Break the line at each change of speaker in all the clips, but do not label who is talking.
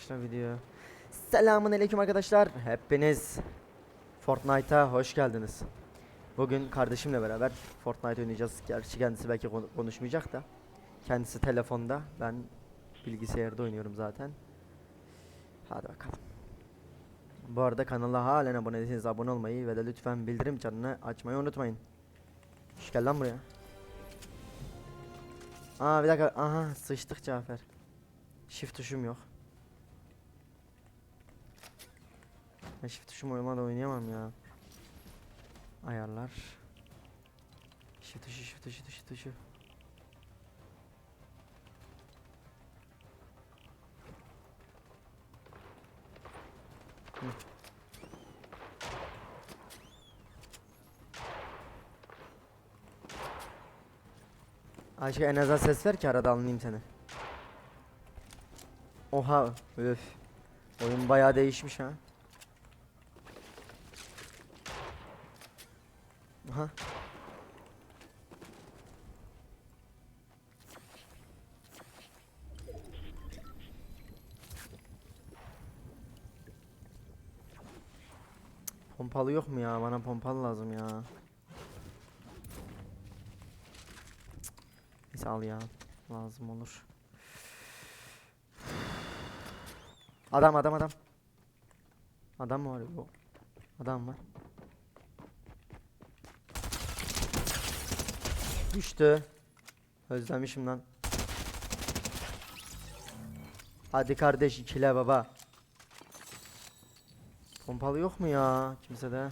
Başla video. Selamun aleyküm arkadaşlar. Hepiniz Fortnite'a hoş geldiniz. Bugün kardeşimle beraber Fortnite oynayacağız. Gerçi kendisi belki konu- konuşmayacak da. Kendisi telefonda. Ben bilgisayarda oynuyorum zaten. Hadi bakalım. Bu arada kanala halen abone değilseniz abone olmayı ve de lütfen bildirim çanını açmayı unutmayın. Şş, gel lan buraya. Aa bir dakika. Aha sıçtık Cafer. Shift tuşum yok. Ben shift tuşum olmadan oynayamam ya. Ayarlar. Shift tuşu, shift tuşu, shift tuşu. Ayşe en azından ses ver ki arada anlayayım seni. Oha öf. Oyun bayağı değişmiş ha. Aha. Pompalı yok mu ya? Bana pompalı lazım ya. Neyse al ya. Lazım olur. Adam adam adam. Adam var? Yok. Adam var. Düştü. Özlemişim lan. Hadi kardeş ikile baba. Pompalı yok mu ya kimsede?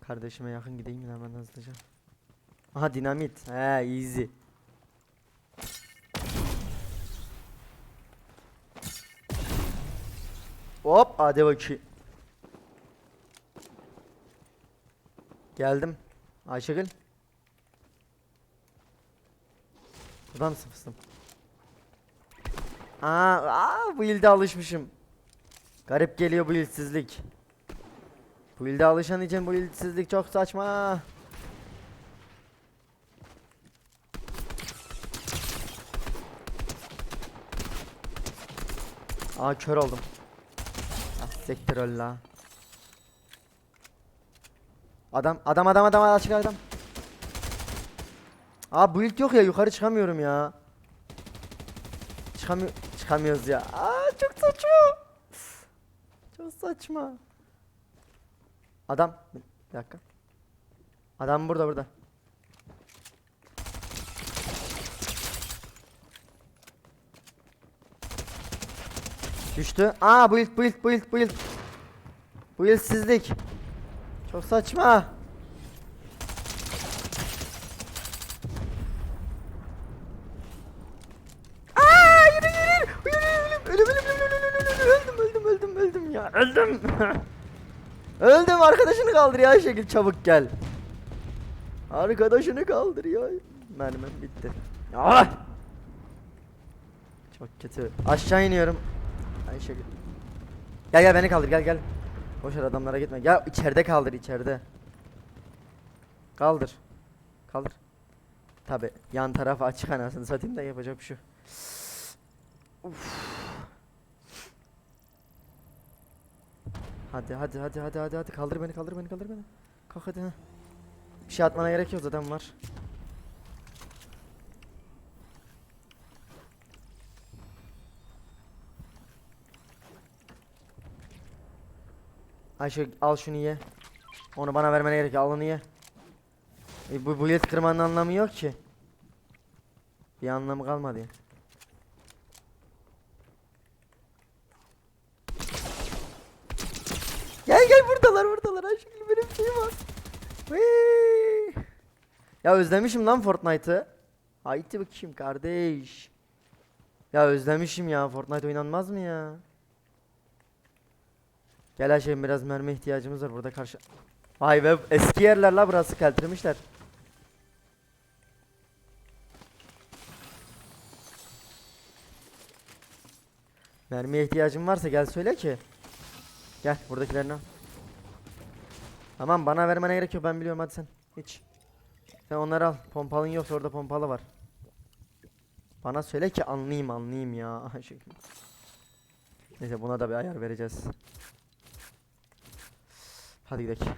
Kardeşime yakın gideyim de hemen hızlıca. Aha dinamit. He easy. Hop hadi bakayım. Geldim. Ayşegül. Buradan mısın fıstım? Aa, aa bu ilde alışmışım. Garip geliyor bu ilsizlik. Bu ilde alışan için bu ilsizlik çok saçma. Aa kör oldum. Siktir la. Adam adam adam adam açık adam. Aa bu yok ya yukarı çıkamıyorum ya. Çıkamıyor çıkamıyoruz ya. Aa çok saçma. Çok saçma. Adam bir dakika. Adam burada burada. Düştü. Aa bu ilk bu ilk bu ilk bu ilk. Bu ilksizlik. Çok saçma. Aa yürü ölüm ölüm ölüm ölüm öldüm öldüm öldüm öldüm ya. Öldüm. öldüm arkadaşını kaldır ya şekil çabuk gel. Arkadaşını kaldır ya. Mermim bitti. Ah! Çok kötü. Aşağı iniyorum. Ayşegül. Gel gel beni kaldır gel gel. Boş ver adamlara gitme. Gel içeride kaldır içeride. Kaldır. Kaldır. Tabi yan tarafı açık anasını satayım da yapacak bir şey. Uf. Hadi hadi hadi hadi hadi hadi kaldır beni kaldır beni kaldır beni. Kalk hadi ha. Bir şey atmana gerek yok zaten var. Ayşe al şunu ye. Onu bana vermene gerek yok. Al ye. E, bu bu yet kırmanın anlamı yok ki. Bir anlamı kalmadı. ya. Gel gel buradalar buradalar. Ayşegül benim şeyim var. Hıy. Ya özlemişim lan Fortnite'ı. Haydi bakayım kardeş. Ya özlemişim ya. Fortnite oynanmaz mı ya? Gel Ayşe biraz mermi ihtiyacımız var burada karşı. Vay be eski yerler la burası kaltırmışlar. Mermiye ihtiyacın varsa gel söyle ki. Gel buradakilerini. Tamam bana vermene gerek yok ben biliyorum hadi sen. Hiç. Sen onları al. Pompalın yoksa orada pompalı var. Bana söyle ki anlayayım anlayayım ya. Neyse buna da bir ayar vereceğiz. Hadi gidelim.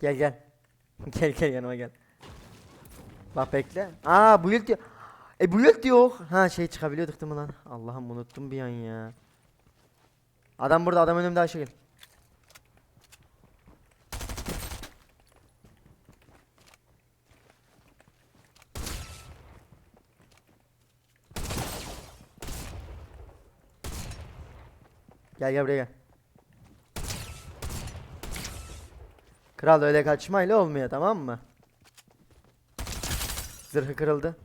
gel gel. gel gel yanıma gel. Bak bekle. Aa build diyor. E build yok. Ha şey çıkabiliyorduk değil mi lan? Allah'ım unuttum bir an ya. Adam burada adam önümde Ayşegül. Gel gel buraya gel. Kral öyle kaçmayla olmuyor tamam mı? Zırhı kırıldı.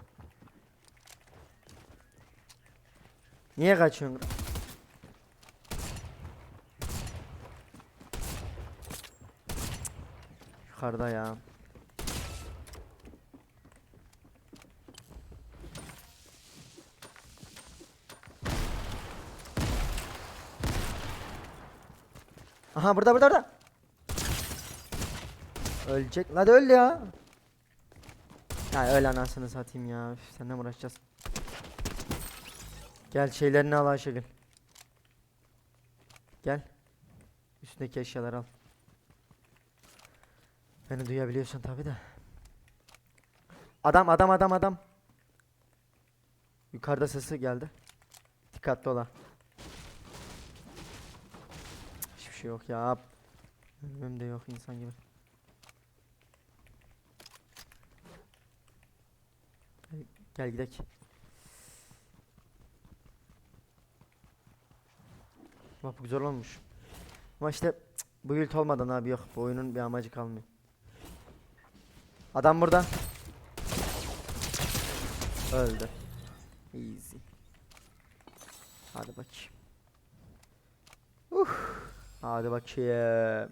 Niye kaçıyorsun? Yukarıda ya. Aha burada burada burada. Ölecek. Hadi öl ya. Ya öl anasını satayım ya. Üf, seninle uğraşacağız? Gel şeylerini al Ayşegül. Gel. Üstündeki eşyaları al. Beni duyabiliyorsun tabi de. Adam adam adam adam. Yukarıda sesi geldi. Dikkatli ola. Cık, Hiçbir şey yok ya. Önümde yok insan gibi. Gel, gel gidelim. Bak bu güzel olmuş. Ama işte bu ult olmadan abi yok. Bu oyunun bir amacı kalmıyor. Adam burada. Öldü. Easy. Hadi bakayım. Uh. Hadi bakayım.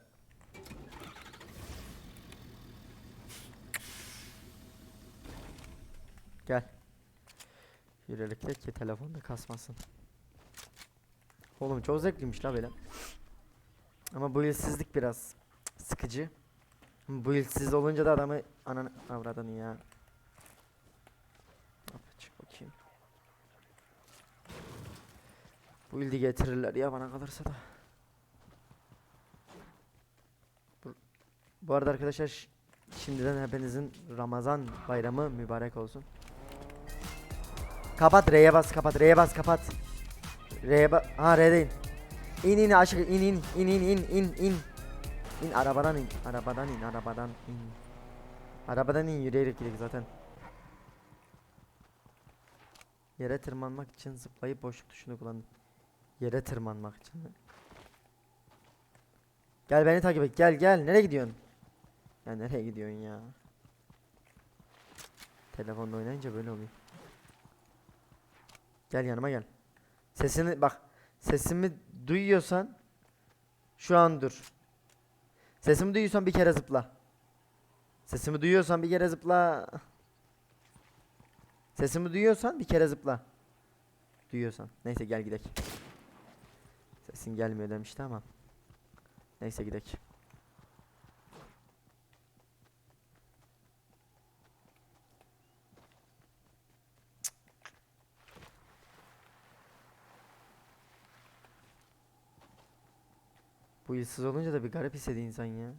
Gel. Yürüyerek de ki telefonda kasmasın. Oğlum çok zevkliymiş la böyle. Ama bu ilsizlik biraz sıkıcı. Bu ilsiz olunca da adamı ananı avradını ya. Çık bakayım. Bu ildi getirirler ya bana kalırsa da. Bu arada arkadaşlar şimdiden hepinizin Ramazan bayramı mübarek olsun. Kapat R'ye bas kapat R'ye bas kapat. R'ye bas. Ha R'deyim. İn in aşağı in in in in in in in. İn arabadan in. Arabadan in arabadan in. Arabadan in yürüyerek gidelim zaten. Yere tırmanmak için zıplayıp boşluk tuşunu kullanın. Yere tırmanmak için. Gel beni takip et. Gel gel. Nereye gidiyorsun? Ya nereye gidiyorsun ya? Telefonla oynayınca böyle oluyor. Gel yanıma gel. Sesini bak. Sesimi duyuyorsan şu an dur. Sesimi duyuyorsan bir kere zıpla. Sesimi duyuyorsan bir kere zıpla. Sesimi duyuyorsan bir kere zıpla. Duyuyorsan. Neyse gel gidelim. Sesin gelmiyor demişti ama. Neyse gidelim. Bu yılsız olunca da bir garip hissediyor insan ya.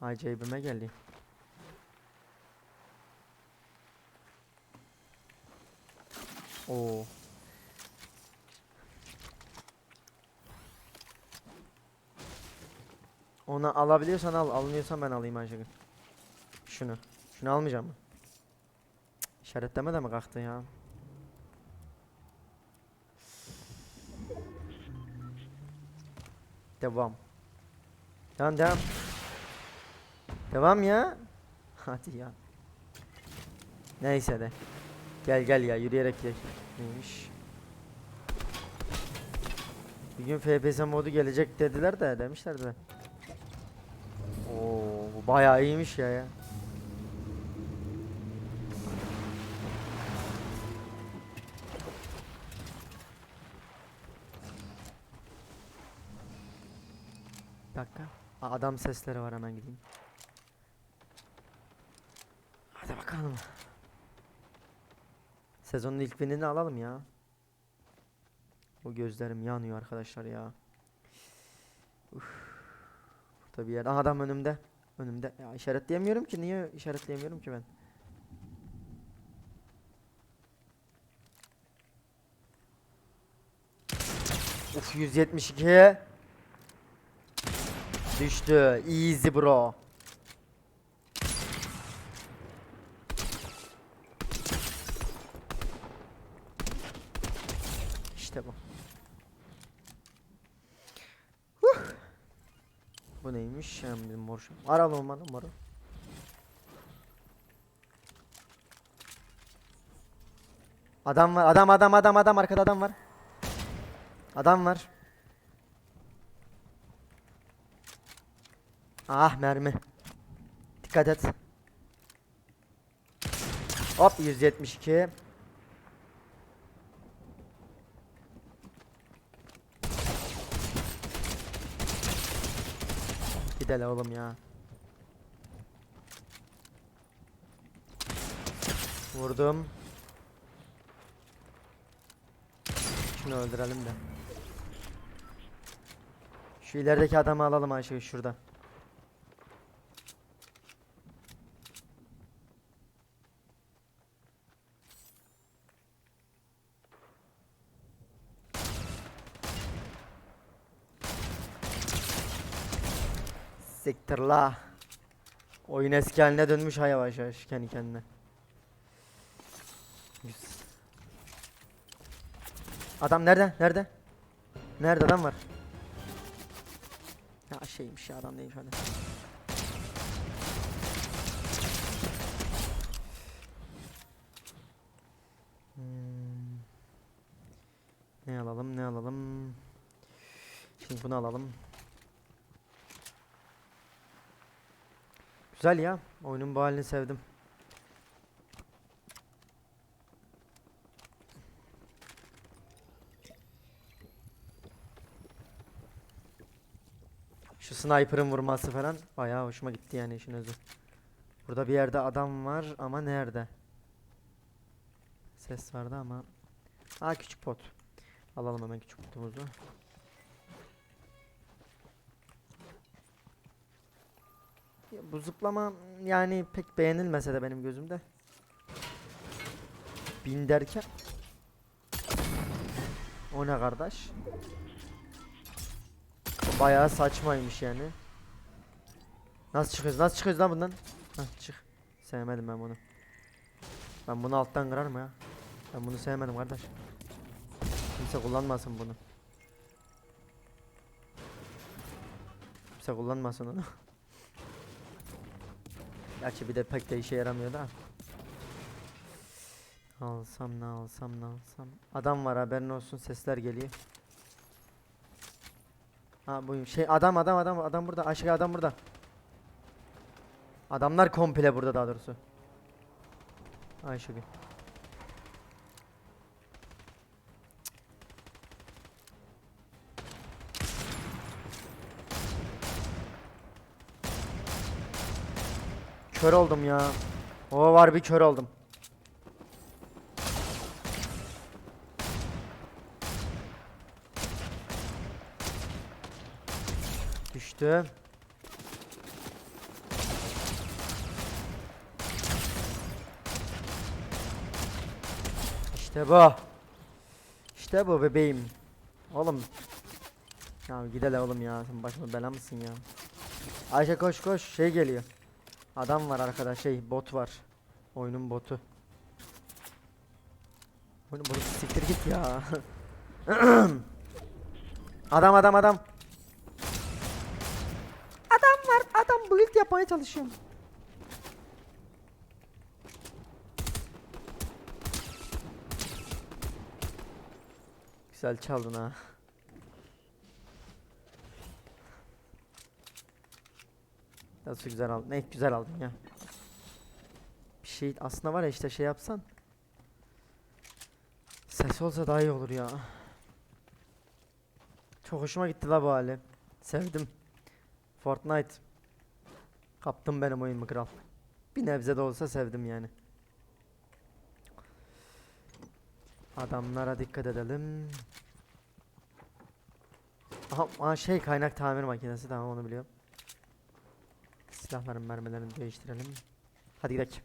Acayibime geldi. Oo. Onu alabiliyorsan al, almıyorsan ben alayım Ayşegül. Şunu. Şunu almayacağım mı? İşaretleme de mi kalktı ya? Devam. Devam devam. Devam ya. Hadi ya. Neyse de. Gel gel ya yürüyerek gel. Neymiş? Bir gün FPS modu gelecek dediler de demişlerdi de. Oo bu bayağı iyiymiş ya ya. Bir dakika. Adam sesleri var hemen gideyim. Hadi bakalım. Sezonun ilk winini alalım ya. Bu gözlerim yanıyor arkadaşlar ya. Uf. Burada bir yer. Adam önümde. Önümde. Ya işaretleyemiyorum ki. Niye işaretleyemiyorum ki ben? Uf 172. Düştü. Easy bro. İşte bu. Huh. Bu neymiş? Hem mor. şu- Aralı olmadı moru. Adam var. Adam adam adam adam arkada adam var. Adam var. Ah mermi. Dikkat et. Hop 172. Gidelim oğlum ya. Vurdum. Şunu öldürelim de. Şu ilerideki adamı alalım Ayşe şurada. Siktir la. Oyun eski haline dönmüş ha yavaş yavaş kendi kendine. Adam nerede? Nerede? Nerede adam var? Ya şeymiş ya adam değilmiş hadi. Hmm. Ne alalım ne alalım? Şimdi bunu alalım. Güzel ya. Oyunun bu halini sevdim. Şu sniper'ın vurması falan bayağı hoşuma gitti yani işin özü. Burada bir yerde adam var ama nerede? Ses vardı ama. Aa küçük pot. Alalım hemen küçük potumuzu. Bu zıplama mm, yani pek beğenilmese de benim gözümde. Bin derken. O ne kardeş? Bayağı saçmaymış yani. Nasıl çıkıyoruz? Nasıl çıkıyoruz lan bundan? Hah çık. Sevmedim ben bunu. Ben bunu alttan kırarım ya. Ben bunu sevmedim kardeş. Kimse kullanmasın bunu. Kimse kullanmasın onu. Gerçi bir de pek de işe yaramıyor da. Alsam ne alsam ne alsam. Adam var haberin olsun sesler geliyor. Ha bu şey adam adam adam adam burada aşağı adam burada. Adamlar komple burada daha doğrusu. Ayşegül. Kör oldum ya. O var bir kör oldum. Düştü. İşte bu. İşte bu bebeğim. Oğlum. Ya gidelim oğlum ya. Sen başıma bela mısın ya? Ayşe koş koş. Şey geliyor. Adam var arkada şey bot var. Oyunun botu. Oyunun botu siktir git ya. adam adam adam. Adam var adam build yapmaya çalışıyorum. Güzel çaldın ha. Nasıl güzel aldın. Ne güzel aldın ya. Bir şey aslında var ya işte şey yapsan. Ses olsa daha iyi olur ya. Çok hoşuma gitti la bu hali. Sevdim. Fortnite. Kaptım benim oyunumu kral. Bir nebze de olsa sevdim yani. Adamlara dikkat edelim. Aha, aha, şey kaynak tamir makinesi tamam onu biliyorum. Silahların mermilerini değiştirelim. Hadi gidelim.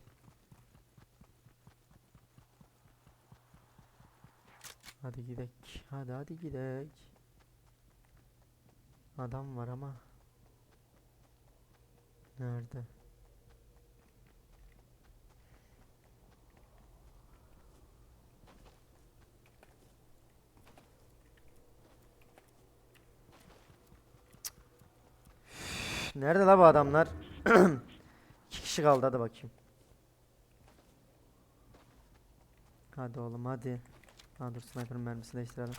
Hadi gidelim. Hadi hadi gidelim. Adam var ama. Nerede? Nerede la bu adamlar? İki kişi kaldı hadi bakayım. Hadi oğlum hadi. Ha dur sniper mermisini değiştirelim.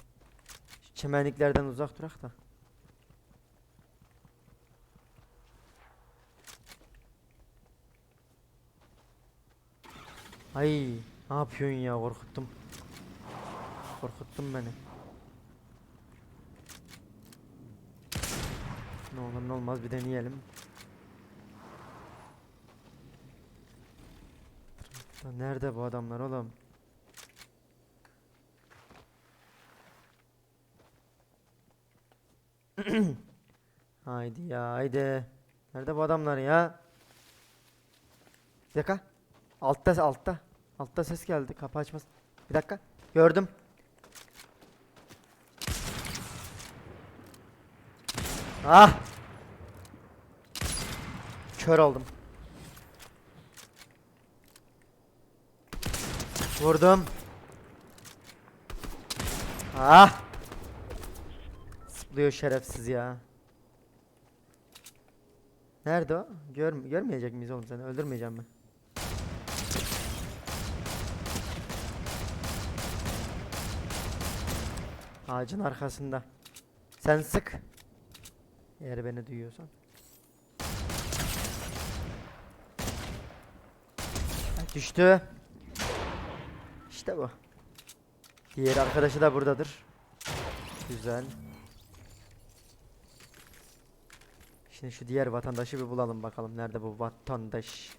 Şu çemenliklerden uzak durak da. Ay ne yapıyorsun ya korkuttum. Korkuttun beni. Ne olur ne olmaz bir deneyelim. Trafikte Nerede bu adamlar oğlum? Haydi ya haydi. Nerede bu adamlar ya? Bir dakika. Altta altta. Altta ses geldi. Kapı açmaz. Bir dakika. Gördüm. Ah! Kör oldum. Vurdum. Ah! Zıplıyor şerefsiz ya. Nerede o? Gör görmeyecek miyiz oğlum seni? Öldürmeyeceğim mi? Ağacın arkasında. Sen sık. Eğer beni duyuyorsan. Düştü. İşte bu. Diğer arkadaşı da buradadır. Güzel. Şimdi şu diğer vatandaşı bir bulalım bakalım. Nerede bu vatandaş?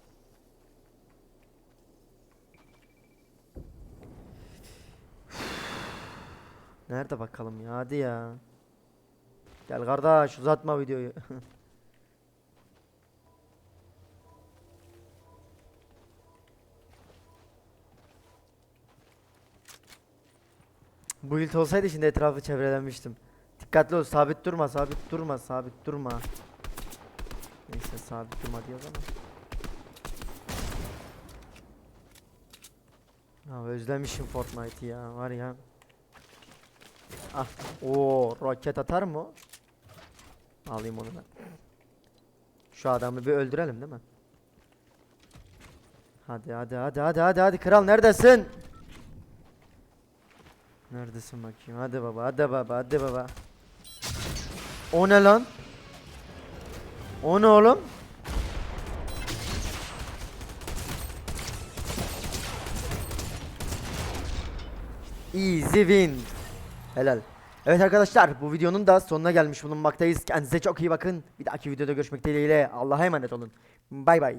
Nerede bakalım ya? Hadi ya. Gel kardeş uzatma videoyu. Bu ilt olsaydı şimdi etrafı çevrelenmiştim. Dikkatli ol sabit durma sabit durma sabit durma. Neyse sabit durma diyoruz ama. Ya özlemişim Fortnite'ı ya var ya. Ah o roket atar mı? Alayım onu ben. Şu adamı bir öldürelim değil mi? Hadi hadi hadi hadi hadi hadi kral neredesin? Neredesin bakayım? Hadi baba, hadi baba, hadi baba. O ne lan? O ne oğlum? Easy win. Helal. Evet arkadaşlar bu videonun da sonuna gelmiş bulunmaktayız. Kendinize çok iyi bakın. Bir dahaki videoda görüşmek dileğiyle. Allah'a emanet olun. Bay bay.